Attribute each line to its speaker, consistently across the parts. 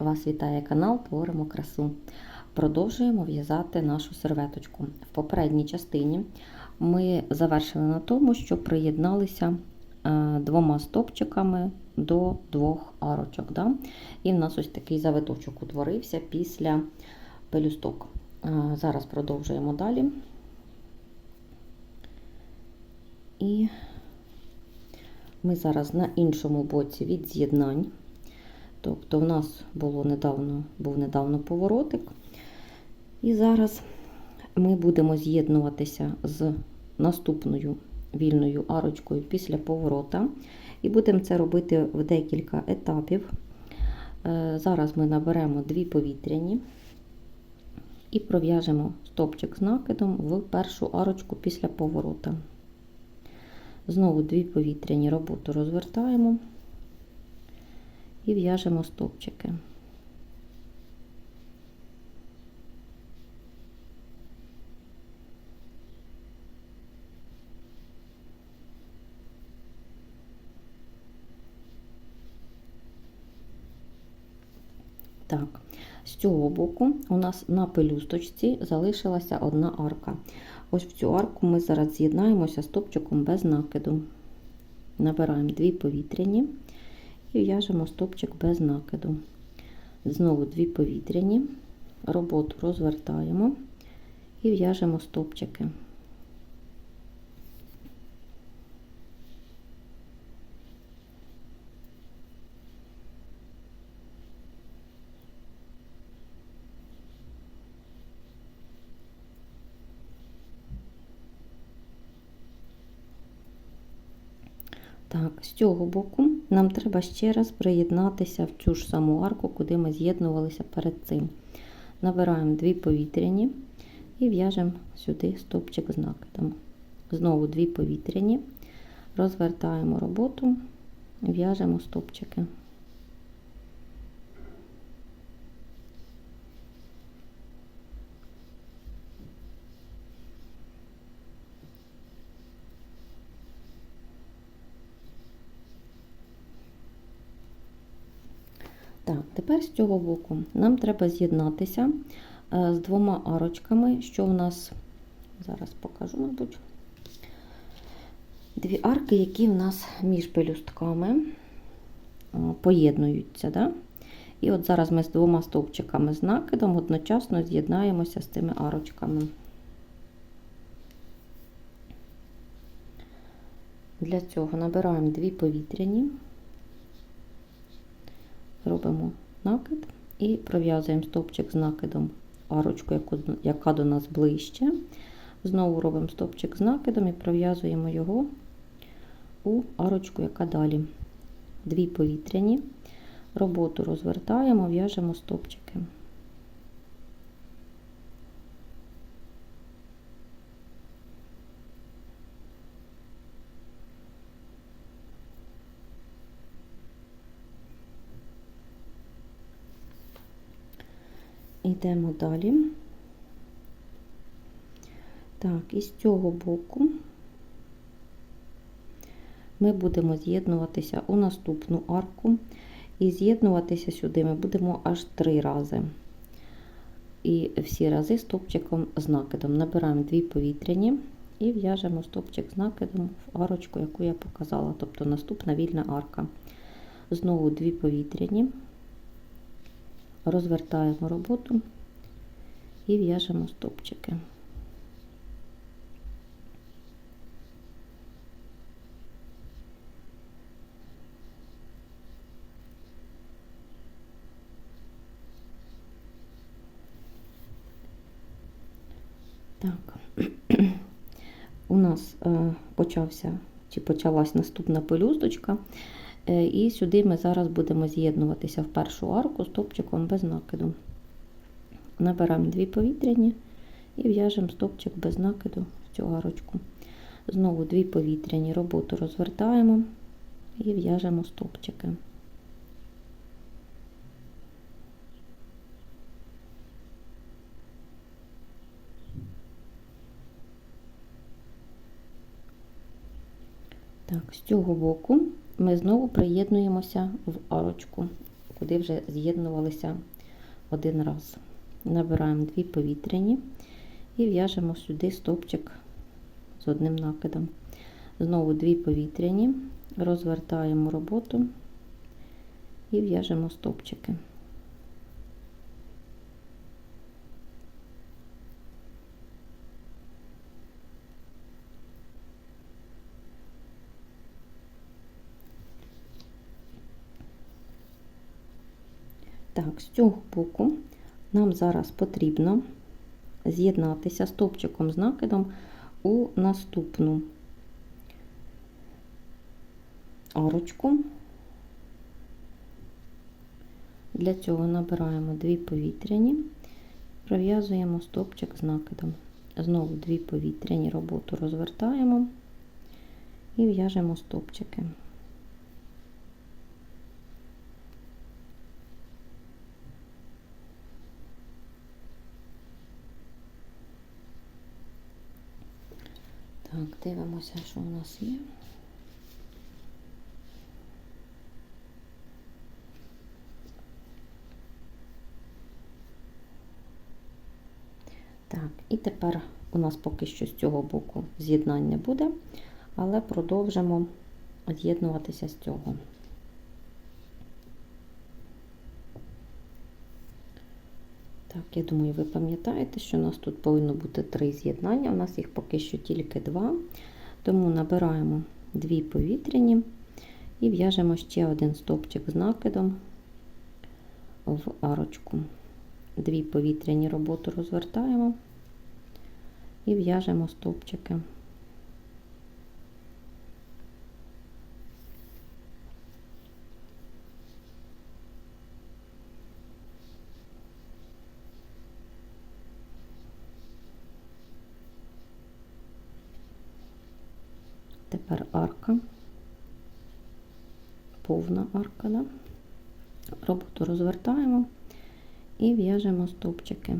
Speaker 1: Вас вітає канал Творимо красу. Продовжуємо в'язати нашу серветочку. В попередній частині ми завершили на тому, що приєдналися е, двома стопчиками до двох арочок. Да? І в нас ось такий завиточок утворився після пелюсток. Е, Зараз продовжуємо далі. І ми зараз на іншому боці від з'єднань. Тобто, в нас було недавно, був недавно поворотик. І зараз ми будемо з'єднуватися з наступною вільною арочкою після поворота. І будемо це робити в декілька етапів. Е, Зараз ми наберемо дві повітряні і пров'яжемо стопчик з накидом в першу арочку після поворота. Знову дві повітряні роботу розвертаємо і в'яжемо стовпчики. Так, з цього боку у нас на пелюсточці залишилася одна арка. Ось в цю арку ми зараз з'єднаємося стопчиком без накиду. Набираємо дві повітряні і в'яжемо стопчик без накиду. Знову дві повітряні, роботу розвертаємо і в'яжемо стопчики. Так, з цього боку нам треба ще раз приєднатися в цю ж саму арку, куди ми з'єднувалися перед цим. Набираємо дві повітряні і в'яжемо сюди стопчик з накидом. Знову дві повітряні, розвертаємо роботу, в'яжемо стопчики. Так, з цього боку нам треба з'єднатися з двома арочками, що в нас, зараз покажу, мабуть, дві арки, які в нас між пелюстками поєднуються. Да? І от зараз ми з двома стовпчиками з накидом одночасно з'єднаємося з цими арочками. Для цього набираємо дві повітряні робимо накид і пров'язуємо стовпчик з накидом арочку, яка до нас ближче. Знову робимо стовпчик з накидом і пров'язуємо його у арочку, яка далі. Дві повітряні. Роботу розвертаємо, в'яжемо стовпчики. Йдемо далі. Так, і з цього боку ми будемо з'єднуватися у наступну арку. І з'єднуватися сюди ми будемо аж три рази. І всі рази стопчиком з накидом. Набираємо дві повітряні і в'яжемо стопчик з накидом в арочку, яку я показала, тобто наступна вільна арка. Знову дві повітряні розвертаємо роботу і в'яжемо стопчики. Так, у нас е, почався чи почалась наступна пелюсточка. І сюди ми зараз будемо з'єднуватися в першу арку стопчиком без накиду. Набираємо дві повітряні і в'яжемо стопчик без накиду в цю арочку. Знову дві повітряні роботу розвертаємо і в'яжемо стопчики. Так, з цього боку ми знову приєднуємося в арочку, куди вже з'єднувалися один раз. Набираємо дві повітряні і в'яжемо сюди стовпчик з одним накидом. Знову дві повітряні, розвертаємо роботу і в'яжемо стовпчики. Так, з цього боку нам зараз потрібно з'єднатися стовпчиком з накидом у наступну арочку. Для цього набираємо дві повітряні, пров'язуємо стовпчик з накидом. Знову дві повітряні роботу розвертаємо і в'яжемо стовпчики. Так, дивимося, що у нас є. Так, і тепер у нас поки що з цього боку з'єднання буде, але продовжимо з'єднуватися з цього. Так, я думаю, ви пам'ятаєте, що у нас тут повинно бути три з'єднання, у нас їх поки що тільки два, тому набираємо дві повітряні і в'яжемо ще один стовпчик з накидом в арочку. Дві повітряні роботу розвертаємо і в'яжемо стовпчики. Тепер арка, повна арка, да? роботу розвертаємо і в'яжемо стовпчики.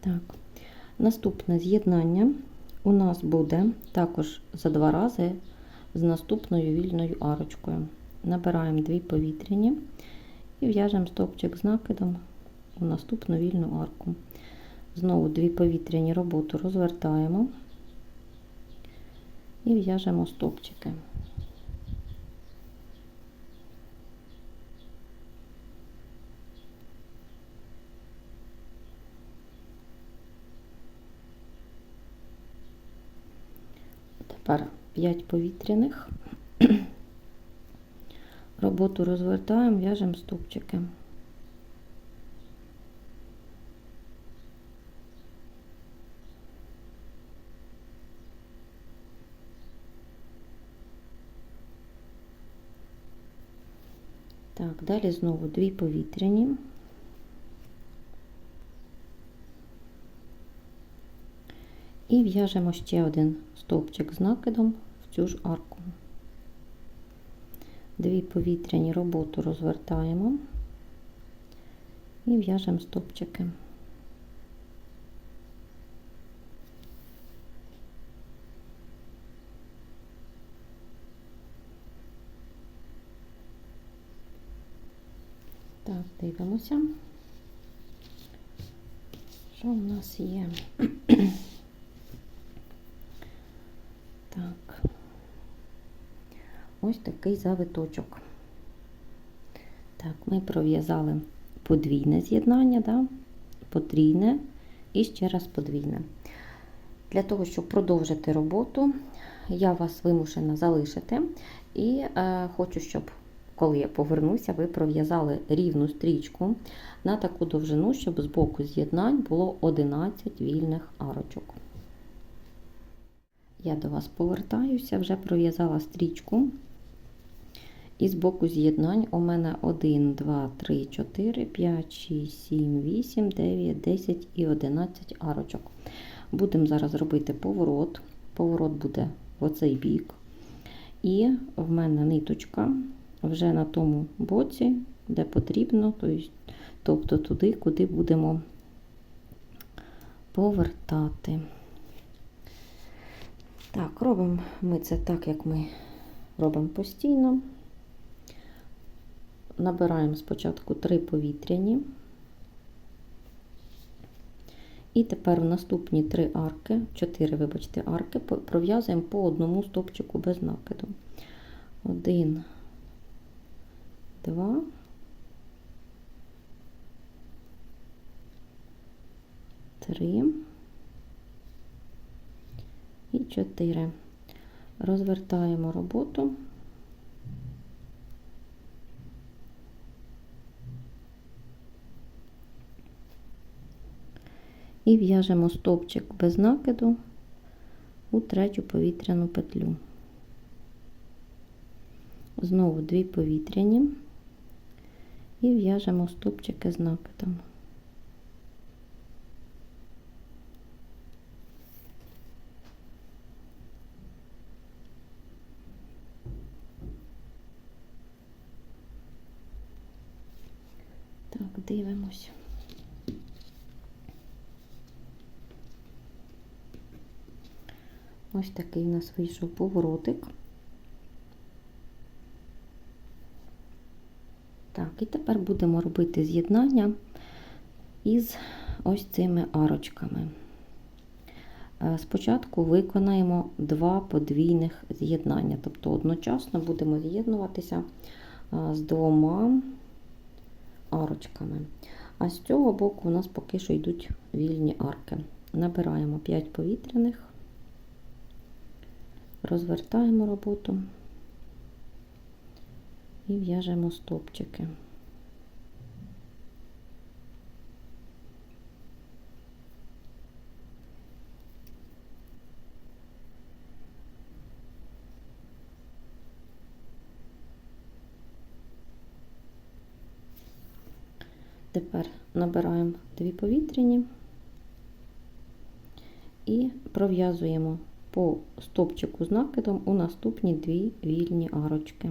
Speaker 1: Так, наступне з'єднання у нас буде також за два рази з наступною вільною арочкою. Набираємо дві повітряні і в'яжемо стовпчик з накидом у наступну вільну арку. Знову дві повітряні роботу розвертаємо і в'яжемо стовпчики. Тепер 5 повітряних. Роботу розвертаємо, в'яжемо стовпчики. Так, далі знову дві повітряні. І в'яжемо ще один стовпчик з накидом в цю ж арку. Дві повітряні роботу розвертаємо і в'яжемо стовпчики. Так, дивимося, що у нас є. Так, ось такий завиточок. Так, ми пров'язали подвійне з'єднання, да? потрійне і ще раз подвійне. Для того, щоб продовжити роботу, я вас вимушена залишити і е, хочу, щоб, коли я повернуся, ви пров'язали рівну стрічку на таку довжину, щоб з боку з'єднань було 11 вільних арочок. Я до вас повертаюся, вже пров'язала стрічку. І з боку з'єднань у мене 1, 2, 3, 4, 5, 6, 7, 8, 9, 10 і 11 арочок. Будемо зараз робити поворот. Поворот буде в оцей бік. І в мене ниточка вже на тому боці де потрібно, тобто туди, куди будемо повертати. Так, робимо ми це так, як ми робимо постійно. Набираємо спочатку три повітряні. І тепер в наступні три арки, чотири, вибачте, арки, пров'язуємо по одному стопчику без накиду. Один, два, три і чотири. Розвертаємо роботу. І в'яжемо стовпчик без накиду у третю повітряну петлю. Знову дві повітряні і в'яжемо стовпчики з накидом. Так, дивимось. Ось такий у нас вийшов поворотик. Так, і тепер будемо робити з'єднання із ось цими арочками. Е, спочатку виконаємо два подвійних з'єднання, тобто одночасно будемо з'єднуватися е, з двома арочками. А з цього боку у нас поки що йдуть вільні арки. Набираємо 5 повітряних розвертаємо роботу і в'яжемо стопчики. Тепер набираємо дві повітряні і пров'язуємо по стопчику з накидом у наступні дві вільні арочки.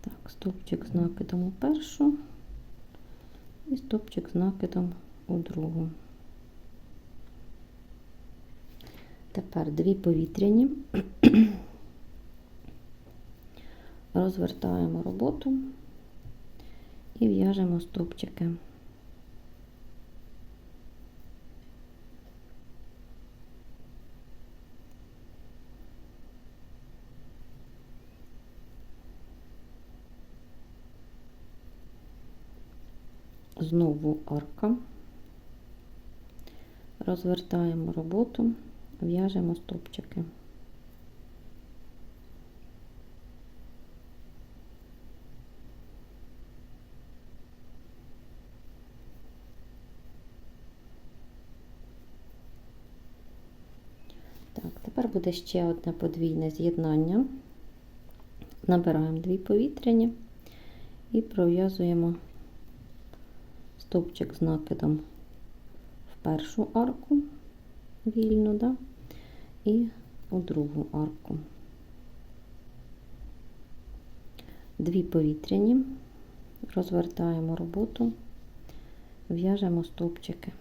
Speaker 1: Так, стопчик з накидом у першу і стопчик з накидом у другу. Тепер дві повітряні, розвертаємо роботу і в'яжемо стопчики. Знову арка, розвертаємо роботу, в'яжемо стопчики. Так, тепер буде ще одне подвійне з'єднання. Набираємо дві повітряні і пров'язуємо стовпчик з накидом в першу арку вільну, да? і у другу арку. Дві повітряні, розвертаємо роботу, в'яжемо стовпчики.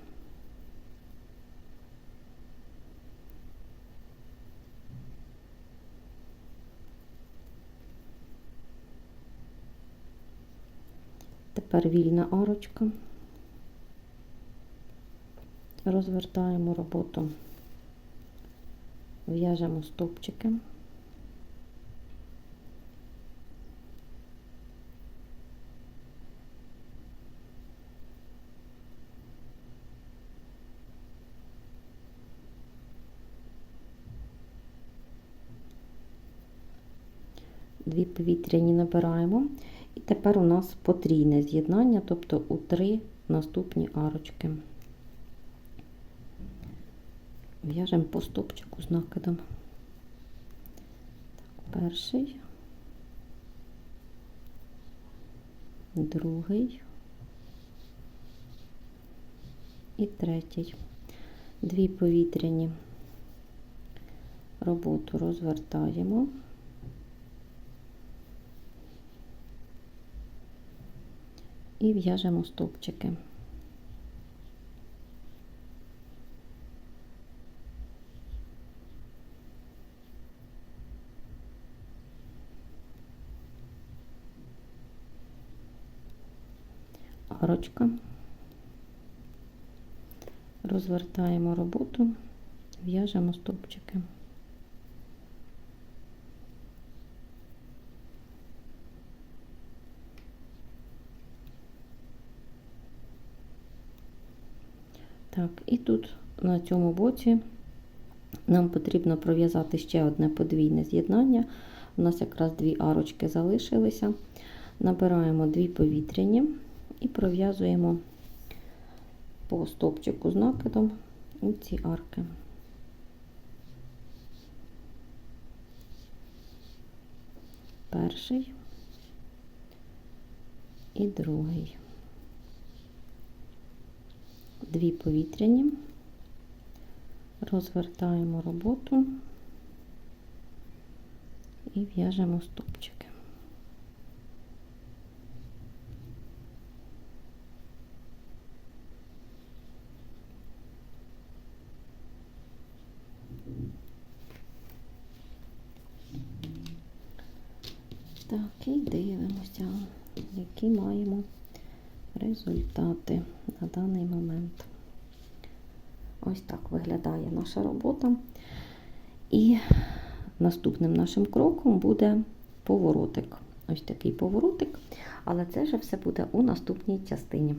Speaker 1: Тепер вільна арочка розвертаємо роботу, в'яжемо стовпчики. Дві повітряні набираємо, і тепер у нас потрійне з'єднання, тобто у три наступні арочки В'яжемо по стопчику з накидом. Так, перший, другий і третій. Дві повітряні роботу розвертаємо. І в'яжемо стовпчики. Арочка. Розвертаємо роботу, в'яжемо стовпчики. Так, і тут на цьому боці нам потрібно пров'язати ще одне подвійне з'єднання. У нас якраз дві арочки залишилися. Набираємо дві повітряні і пров'язуємо по стовпчику з накидом у ці арки. Перший і другий. Дві повітряні, розвертаємо роботу і в'яжемо стовпчики. Так, і дивимося, які маємо результати на даний момент. Ось так виглядає наша робота. І наступним нашим кроком буде поворотик. Ось такий поворотик, але це вже все буде у наступній частині.